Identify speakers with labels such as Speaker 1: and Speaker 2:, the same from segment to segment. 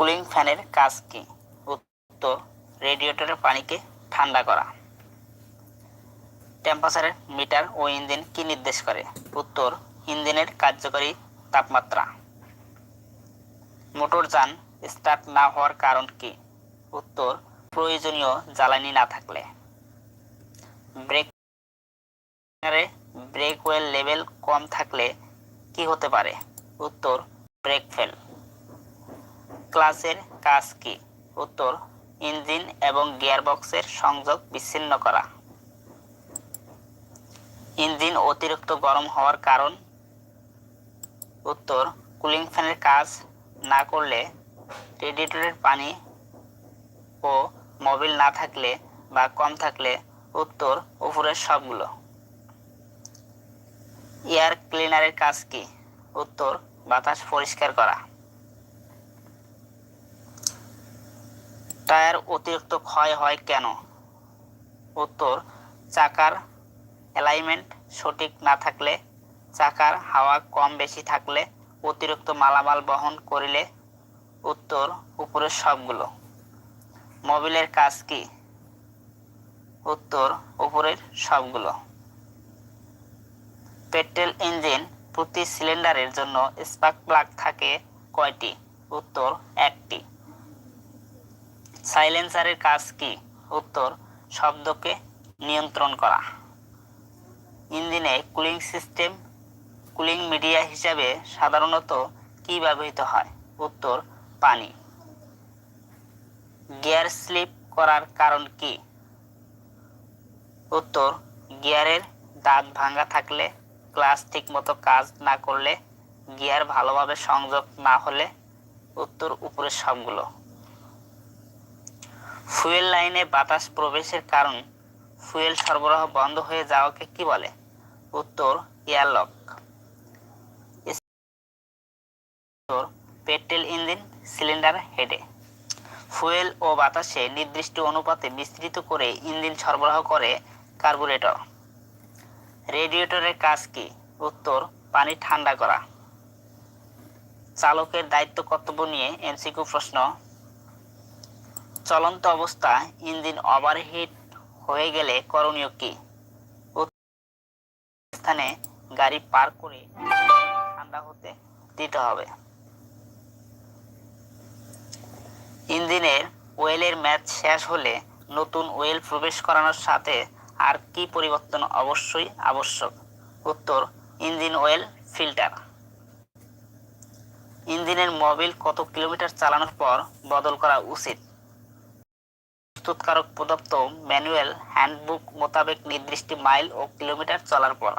Speaker 1: Cooling ফ্যানের কাজ কি? উত্তর, রেডিয়েটরের পানিকে ঠান্ডা করা। টেম্পারেচারের মিটার ও ইঞ্জিন কি নির্দেশ করে? উত্তর, ইঞ্জিনের কার্যকরী তাপমাত্রা। মোটরযান স্টার্ট না হওয়ার কারণ কি? উত্তর, প্রয়োজনীয় জ্বালানি না থাকলে। ব্রেক ব্রেক ওয়েল লেভেল কম থাকলে কি হতে পারে? উত্তর, ব্রেক ফেল। ক্লাসের কাজ কি? উত্তর, ইঞ্জিন এবং গিয়ারবক্সের সংযোগ বিচ্ছিন্ন করা। ইঞ্জিন অতিরিক্ত গরম হওয়ার কারণ? উত্তর, কুলিং ফ্যানের কাজ না করলে রেডিয়েটরের পানি ও মোবিল না থাকলে বা কম থাকলে, উত্তর, উপরের সবগুলো। এয়ার ক্লিনারের কাজ কি? উত্তর, বাতাস পরিষ্কার করা। টায়ার অতিরিক্ত ক্ষয় হয় কেন? উত্তর, চাকার অ্যালাইনমেন্ট সঠিক না থাকলে, চাকার হাওয়া কম বেশি থাকলে অতিরিক্ত মালামাল বহন করিলে, উত্তর উপরের সবগুলো। মোবিলের কাজ কি? উত্তর উপরের সবগুলো। পেট্রোল ইঞ্জিন প্রতি সিলিন্ডারের জন্য স্পার্ক প্লাগ থাকে কয়টি? উত্তর একটি। সাইলেন্সারের কাজ কি? উত্তর, শব্দকে নিয়ন্ত্রণ করা। ইঞ্জিনে কুলিং সিস্টেম, কুলিং মিডিয়া হিসাবে সাধারণত কি ব্যবহৃত হয়? উত্তর, পানি। গিয়ার স্লিপ করার কারণ কি? উত্তর, গিয়ারের দাঁত ভাঙা থাকলে ক্লাস ঠিকমতো কাজ না করলে গিয়ার ভালোভাবে সংযোগ না হলে। উত্তর, উপরের সবগুলো। ফুয়েল লাইনে বাতাস প্রবেশের কারণ ফুয়েল সরবরাহ বন্ধ হয়ে যাওয়াকে কি বলে? উত্তর, এয়ারলক। পেট্রোল ইঞ্জিন সিলিন্ডার হেডে। ফুয়েল ও বাতাসে নির্দিষ্ট অনুপাতে বিস্তৃত করে ইঞ্জিন সরবরাহ করে কার্বুরেটর। রেডিয়েটরের কাজ কি? উত্তর, পানি ঠান্ডা করা। চালকের দায়িত্ব কর্তব্য নিয়ে এমসিকিউ প্রশ্ন চলন্ত অবস্থায় ইঞ্জিন ওভারহিট হয়ে গেলে করণীয় কি? স্থানে গাড়ি পার করে ঠান্ডা হতে দিতে হবে। ইঞ্জিনের ওয়েলের ম্যাচ শেষ হলে নতুন ওয়েল প্রবেশ করানোর সাথে আর কি পরিবর্তন অবশ্যই আবশ্যক? উত্তর, ইঞ্জিন ওয়েল ফিল্টার। ইঞ্জিনের মোবিল কত কিলোমিটার চালানোর পর বদল করা উচিত? প্রস্তুতকারক প্রদত্ত ম্যানুয়াল হ্যান্ডবুক মোতাবেক নির্দিষ্ট মাইল ও কিলোমিটার চলার পর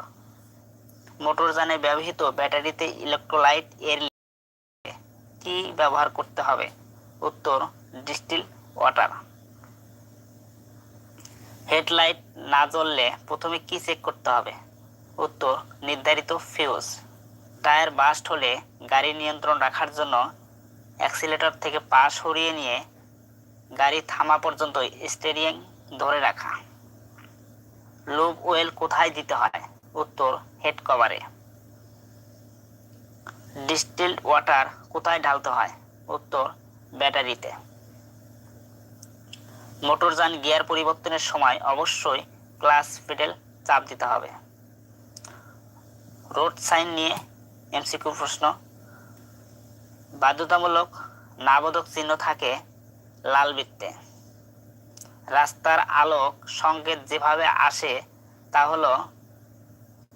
Speaker 1: মোটরযানে ব্যবহৃত ব্যাটারিতে ইলেকট্রোলাইট এর কি ব্যবহার করতে হবে? উত্তর, ডিস্টিল ওয়াটার। হেডলাইট না জ্বললে প্রথমে কি চেক করতে হবে? উত্তর, নির্ধারিত ফিউজ। টায়ার বাস্ট হলে গাড়ি নিয়ন্ত্রণ রাখার জন্য অ্যাক্সিলেটর থেকে পা সরিয়ে নিয়ে গাড়ি থামা পর্যন্ত স্টেরিং ধরে রাখা। লুব ওয়েল কোথায় দিতে হয়? উত্তর হেড কভারে ডিস্টিলড ওয়াটার কোথায় ঢালতে হয়? উত্তর ব্যাটারিতে মোটরযান গিয়ার পরিবর্তনের সময় অবশ্যই ক্লাস পেডেল চাপ দিতে হবে। রোড সাইন নিয়ে এমসিকিউ প্রশ্ন। বাধ্যতামূলক নাবোধক চিহ্ন থাকে লাল বৃত্তে। রাস্তার আলোক সংকেত যেভাবে আসে, তা হলো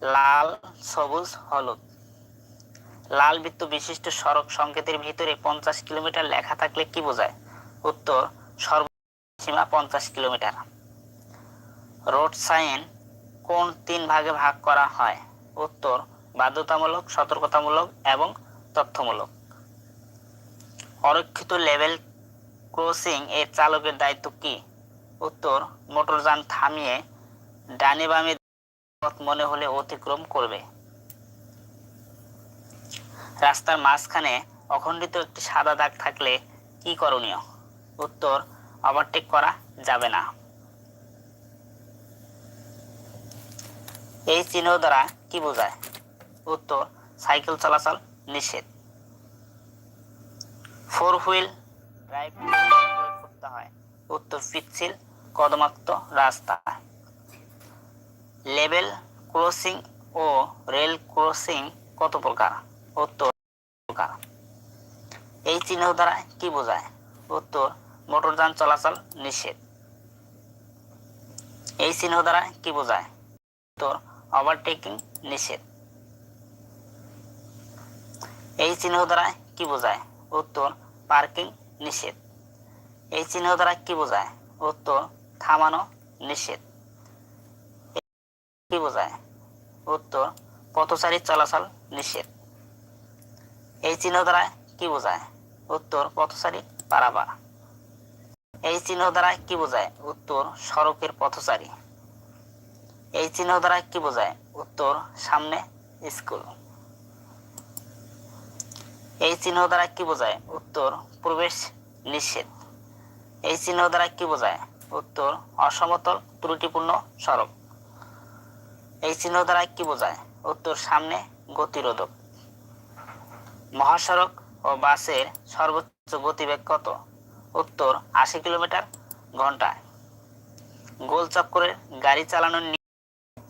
Speaker 1: লাল, সবুজ, হলুদ। লাল বৃত্ত বিশিষ্ট সড়ক সংকেতের ভিতরে পঞ্চাশ কিলোমিটার লেখা থাকলে কি বোঝায়? উত্তর সর্বসীমা পঞ্চাশ কিলোমিটার। রোড সাইন কোন তিন ভাগে ভাগ করা হয়। উত্তর, বাধ্যতামূলক, সতর্কতামূলক এবং তথ্যমূলক। অরক্ষিত লেভেল ক্রসিং এর চালকের দায়িত্ব কি? উত্তর মোটরযান থামিয়ে ডানে বামে মনে হলে অতিক্রম করবে। রাস্তার মাঝখানে অখণ্ডিত একটি সাদা দাগ থাকলে কি করণীয়? উত্তর ওভারটেক করা যাবে না। এই চিহ্ন দ্বারা কি বোঝায়? উত্তর, সাইকেল চলাচল নিষেধ। ফোর হুইল ড্রাইভ করতে হয়। উত্তর পিচ্ছিল কদমাক্ত রাস্তা। লেভেল ক্রসিং ও রেল ক্রসিং কত প্রকার? উত্তর প্রকার। এই চিহ্ন দ্বারা কি বোঝায়? উত্তর মোটরযান চলাচল নিষেধ। এই চিহ্ন দ্বারা কি বোঝায়? উত্তর ওভারটেকিং নিষেধ। এই চিহ্ন দ্বারা কি বোঝায়? উত্তর পার্কিং নিষেধ। এই চিহ্ন দ্বারা কি বোঝায়? উত্তর, থামানো, নিষেধ। কি বোঝায়? উত্তর, পথচারী চলাচল নিষেধ। এই চিহ্ন দ্বারা কি বোঝায়? উত্তর, পথচারী পারাবার এই চিহ্ন দ্বারা কি বোঝায়? উত্তর, সড়কের পথচারী। এই চিহ্ন দ্বারা কি বোঝায়? উত্তর, সামনে স্কুল। এই চিহ্ন দ্বারা কি বোঝায়? উত্তর, প্রবেশ নিষেধ। এই চিহ্ন দ্বারা কি বোঝায়? উত্তর, অসমতল, ত্রুটিপূর্ণ সড়ক। এই চিহ্ন দ্বারা কি বোঝায়? উত্তর, সামনে গতিরোধক। মহাসড়ক ও বাসের সর্বোচ্চ গতিবেগ কত? উত্তর, আশি কিলোমিটার ঘন্টায়। গোল চক্করের গাড়ি চালানোর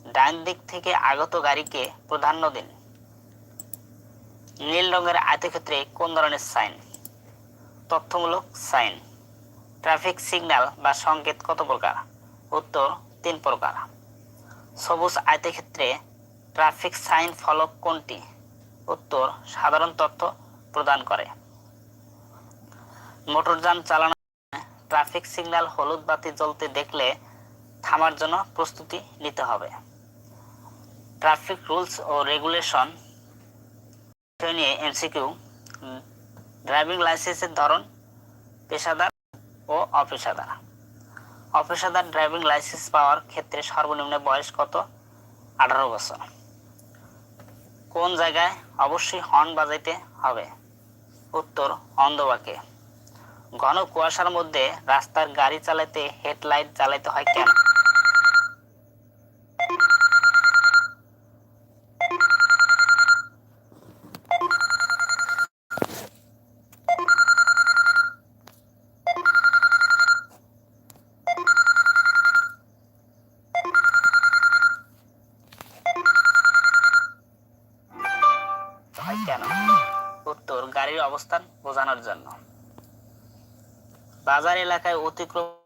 Speaker 1: ডান দিক থেকে আগত গাড়িকে প্রাধান্য দিন। নীল রঙের আয়তক্ষেত্রে কোন ধরনের সাইন? তথ্যমূলক সাইন। ট্রাফিক সিগন্যাল বা সংকেত কত প্রকার? উত্তর, তিন প্রকার। সবুজ আয়তক্ষেত্রে ট্রাফিক সাইন ফলক কোনটি? উত্তর, সাধারণ তথ্য প্রদান করে। মোটরযান সময় ট্রাফিক সিগন্যাল হলুদ বাতি জ্বলতে দেখলে থামার জন্য প্রস্তুতি নিতে হবে। ট্রাফিক রুলস ও রেগুলেশন নিয়ে এমসিকিউ ড্রাইভিং লাইসেন্সের ধরন, পেশাদার ও অপেশাদার। অপেশাদার ড্রাইভিং লাইসেন্স পাওয়ার ক্ষেত্রে সর্বনিম্ন বয়স কত? আঠারো বছর। কোন জায়গায় অবশ্যই হর্ন বাজাইতে হবে? উত্তর, অন্ধবাকে। ঘন কুয়াশার মধ্যে রাস্তার গাড়ি চালাতে হেডলাইট জ্বালাতে হয় কেন? বাজার এলাকায় অতিক্রমের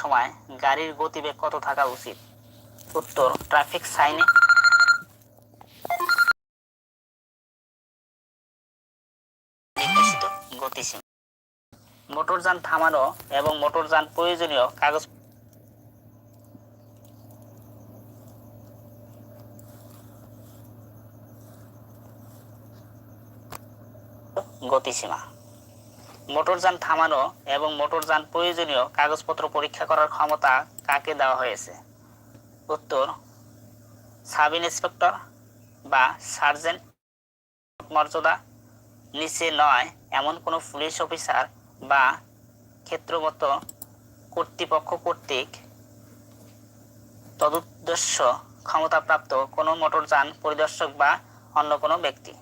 Speaker 1: সময় গাড়ির গতিবেগ কত থাকা উচিত? উত্তর, ট্রাফিক সাইনে। গতিসীমা। মোটরযান থামানো এবং মোটরযান প্রয়োজনীয় কাগজ গতিসীমা। মোটরযান থামানো এবং মোটরযান প্রয়োজনীয় কাগজপত্র পরীক্ষা করার ক্ষমতা কাকে দেওয়া হয়েছে? উত্তর, সাব ইন্সপেক্টর বা সার্জেন্ট মর্যাদা, নিচে নয়, এমন কোনো পুলিশ অফিসার বা ক্ষেত্রগত কর্তৃপক্ষ কর্তৃক তদুদ্দেশ্য ক্ষমতাপ্রাপ্ত কোনো মোটরযান পরিদর্শক বা অন্য কোনো ব্যক্তি।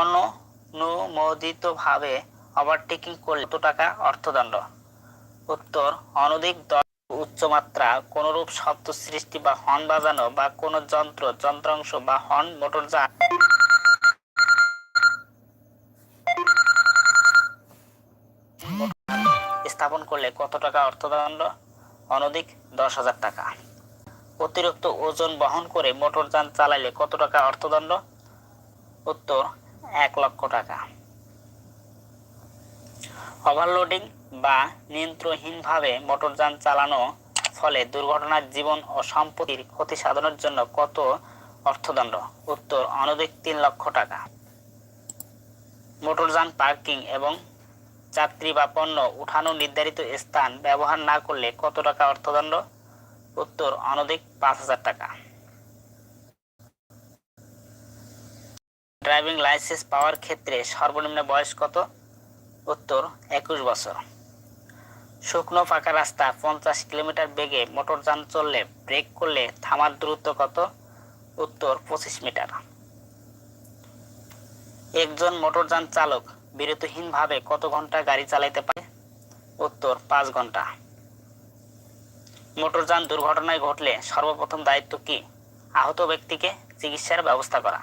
Speaker 1: অনুমোদিতভাবে ওভারটেকিং করলে কত টাকা অর্থদণ্ড? উত্তর, অনধিক উচ্চমাত্রা কোনরূপ শব্দ সৃষ্টি বা হর্ন বাজানো বা কোনো যন্ত্র, যন্ত্রাংশ বা হর্ন মোটরযান স্থাপন করলে কত টাকা অর্থদণ্ড? অনধিক দশ হাজার টাকা। অতিরিক্ত ওজন বহন করে মোটরযান চালাইলে কত টাকা অর্থদণ্ড? উত্তর, এক লক্ষ টাকা। ওভারলোডিং বা নিয়ন্ত্রণহীনভাবে মোটরযান চালানো ফলে দুর্ঘটনার জীবন ও সম্পত্তির ক্ষতি সাধনের জন্য কত অর্থদণ্ড? উত্তর, অনধিক তিন লক্ষ টাকা। মোটরযান পার্কিং এবং যাত্রী বা পণ্য উঠানো নির্ধারিত স্থান ব্যবহার না করলে কত টাকা অর্থদণ্ড? উত্তর, অনধিক পাঁচ হাজার টাকা। ড্রাইভিং লাইসেন্স পাওয়ার ক্ষেত্রে সর্বনিম্ন বয়স কত? উত্তর, একুশ বছর। শুকনো ফাঁকা রাস্তা, পঞ্চাশ কিলোমিটার বেগে মোটরযান চললে ব্রেক করলে থামার দূরত্ব কত? উত্তর, পঁচিশ মিটার। একজন মোটরযান চালক বিরতিহীনভাবে কত ঘণ্টা গাড়ি চালাইতে পারে? উত্তর, পাঁচ ঘণ্টা। মোটরযান দুর্ঘটনায় ঘটলে সর্বপ্রথম দায়িত্ব কি? আহত ব্যক্তিকে চিকিৎসার ব্যবস্থা করা।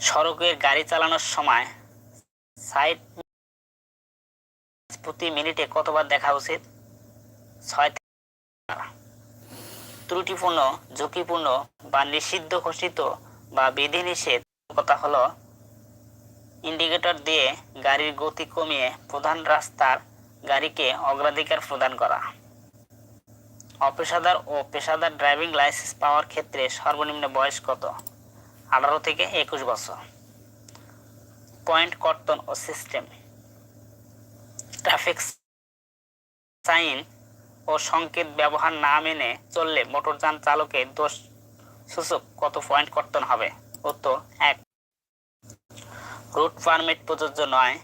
Speaker 1: সড়কের গাড়ি চালানোর সময় সাইড প্রতি মিনিটে কতবার দেখা উচিত? ছয় ত্রুটিপূর্ণ, ঝুঁকিপূর্ণ বা নিষিদ্ধ ঘোষিত বা বিধিনিষেধ কথা হলো ইন্ডিকেটর দিয়ে গাড়ির গতি কমিয়ে প্রধান রাস্তার গাড়িকে অগ্রাধিকার প্রদান করা। অপেশাদার ও পেশাদার ড্রাইভিং লাইসেন্স পাওয়ার ক্ষেত্রে সর্বনিম্ন বয়স কত? আঠারো থেকে একুশ বছর। পয়েন্ট কর্তন ও সিস্টেম ট্রাফিক সাইন ও সংকেত ব্যবহার না মেনে চললে মোটরযান চালকের দোষ সূচক কত পয়েন্ট কর্তন হবে? উত্তর এক। রুট পারমিট প্রযোজ্য নয়।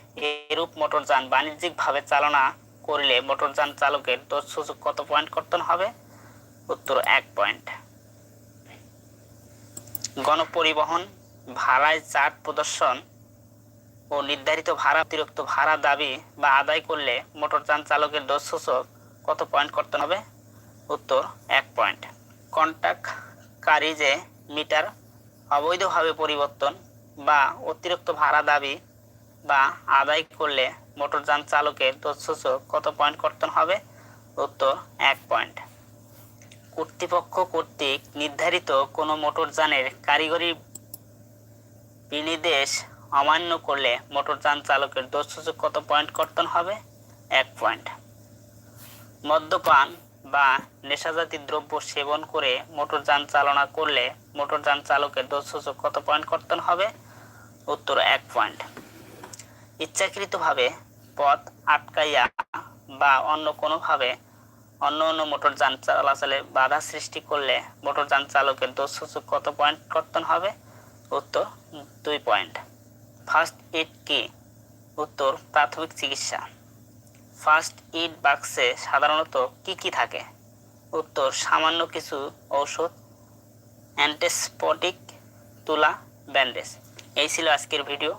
Speaker 1: এরূপ মোটরযান বাণিজ্যিকভাবে চালনা করলে মোটরযান চালকের দোষ সূচক কত পয়েন্ট কর্তন হবে? উত্তর এক পয়েন্ট গণপরিবহন, ভাড়ায় চার্ট প্রদর্শন ও নির্ধারিত ভাড়া, অতিরিক্ত ভাড়া দাবি বা আদায় করলে মোটরযান চালকের দোষ সূচক কত পয়েন্ট করতে হবে? উত্তর, এক পয়েন্ট কন্ট্যাক্টকারী যে মিটার অবৈধভাবে পরিবর্তন বা অতিরিক্ত ভাড়া দাবি বা আদায় করলে মোটরযান চালকের দোষ সূচক কত পয়েন্ট কর্তন হবে? উত্তর, এক পয়েন্ট কর্তৃপক্ষ কর্তৃক নির্ধারিত কোনো মোটরযানের কারিগরি বিনির্দেশ অমান্য করলে মোটরযান চালকের দোষসূচক কত পয়েন্ট কর্তন হবে এক পয়েন্ট। মদ্যপান বা নেশাজাতীয় দ্রব্য সেবন করে মোটরযান চালনা করলে মোটরযান চালকের দোষসূচক কত পয়েন্ট কর্তন হবে উত্তর এক পয়েন্ট। ইচ্ছাকৃতভাবে পথ আটকাইয়া বা অন্য কোনোভাবে অন্য অন্য মোটরযান চলাচলে বাধা সৃষ্টি করলে মোটরযান চালকের দোষসূচক কত পয়েন্ট কর্তন হবে উত্তর দুই পয়েন্ট। ফার্স্ট এইড কি? উত্তর, প্রাথমিক চিকিৎসা। ফার্স্ট এইড বাক্সে সাধারণত কি কি থাকে? উত্তর, সামান্য কিছু ঔষধ, অ্যান্টিসপটিক, তুলা, ব্যান্ডেজ। এই ছিল আজকের ভিডিও।